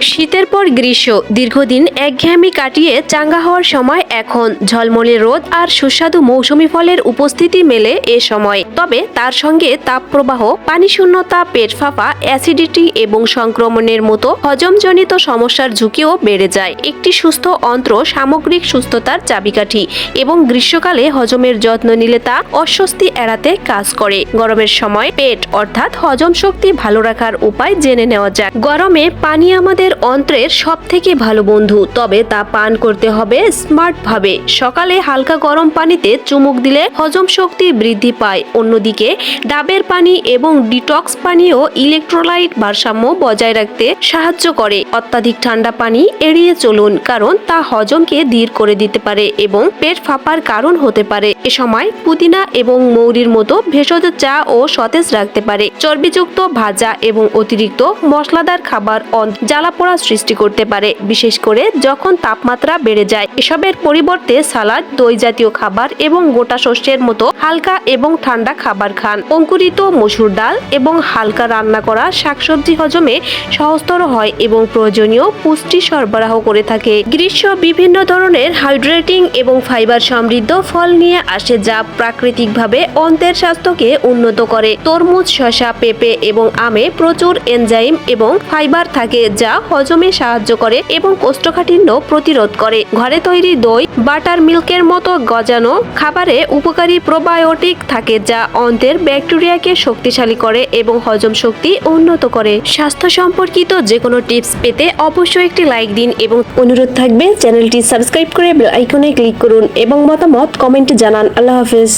শীতের পর গ্রীষ্ম, দীর্ঘদিন একঘেয়েমি কাটিয়ে চাঙ্গা হওয়ার সময় এখন ঝলমলে রোদ আর সুস্বাদু মৌসুমি ফলের উপস্থিতি মেলে এ সময়। তবে তার সঙ্গে তাপপ্রবাহ, পানি শূন্যতা, পেট ফাঁপা, অ্যাসিডিটি এবং সংক্রমণের মতো হজমজনিত সমস্যার ঝুঁকিও বেড়ে যায়। একটি সুস্থ অন্ত্র সামগ্রিক সুস্থতার চাবিকাঠি এবং গ্রীষ্মকালে হজমের যত্ন নিলে তা অস্বস্তি এড়াতে কাজ করে। গরমের সময় পেট, অর্থাৎ হজম শক্তি ভালো রাখার উপায় জেনে নেওয়া যাক। গরমে পানি আমাদের অন্ত্রের সব থেকে ভালো বন্ধু, তবে তা পান করতে হবে স্মার্ট ভাবে সকালে হালকা গরম পানিতে চুমুক দিলে হজম শক্তি বৃদ্ধি পায়। অন্যদিকে, ডাবের পানি এবং ডিটক্স পানীয় ইলেকট্রোলাইট ভারসাম্য বজায় রাখতে সাহায্য করে। অত্যাধিক ঠান্ডা পানি এড়িয়ে চলুন, কারণ তা হজমকে ধীর করে দিতে পারে এবং পেট ফাঁপার কারণ হতে পারে। এ সময় পুদিনা এবং মৌরির মতো ভেষজ চা ও সতেজ রাখতে পারে। চর্বিযুক্ত ভাজা এবং অতিরিক্ত মশলাদার খাবার অন- জ্বালাপোড়া সৃষ্টি করতে পারে। বিশেষ করে যখন তাপমাত্রা বেড়ে যায়, এসবের পরিবর্তে সালাদ দই জাতীয় খাবার এবং গোটা শস্যের মতো হালকা এবং ঠান্ডা খাবার খান। অঙ্কুরিত মসুর ডাল এবং হালকা রান্না করা শাকসবজি হজমে সহজতর হয় এবং প্রয়োজনীয় পুষ্টি সরবরাহ করে থাকে। গ্রীষ্ম বিভিন্ন ধরনের হাইড্রেটিং এবং ফাইবার সমৃদ্ধ ফল নিয়ে আসে যা প্রাকৃতিকভাবে অন্তের স্বাস্থ্যকে উন্নত করে। তরমুজ, শসা, পেঁপে এবং আমে প্রচুর এনজাইম এবং ফাইবার থাকে যা হজমে সাহায্য করে এবং কোষ্ঠকাঠিন্য প্রতিরোধ করে। ঘরে তৈরি দই, বাটার মিল্কের মতো গজানো খাবারে উপকারী প্রোবায়োটিক থাকে যা অন্তের ব্যাকটেরিয়াকে শক্তিশালী করে এবং হজম শক্তি উন্নত করে। স্বাস্থ্য সম্পর্কিত যে কোনো টিপস পেতে অবশ্যই একটি লাইক দিন এবং অনুরোধ থাকবে চ্যানেলটি সাবস্ক্রাইব করে আইকনে ক্লিক করুন এবং মতামত কমেন্টে জানান। আল্লাহ হাফেজ।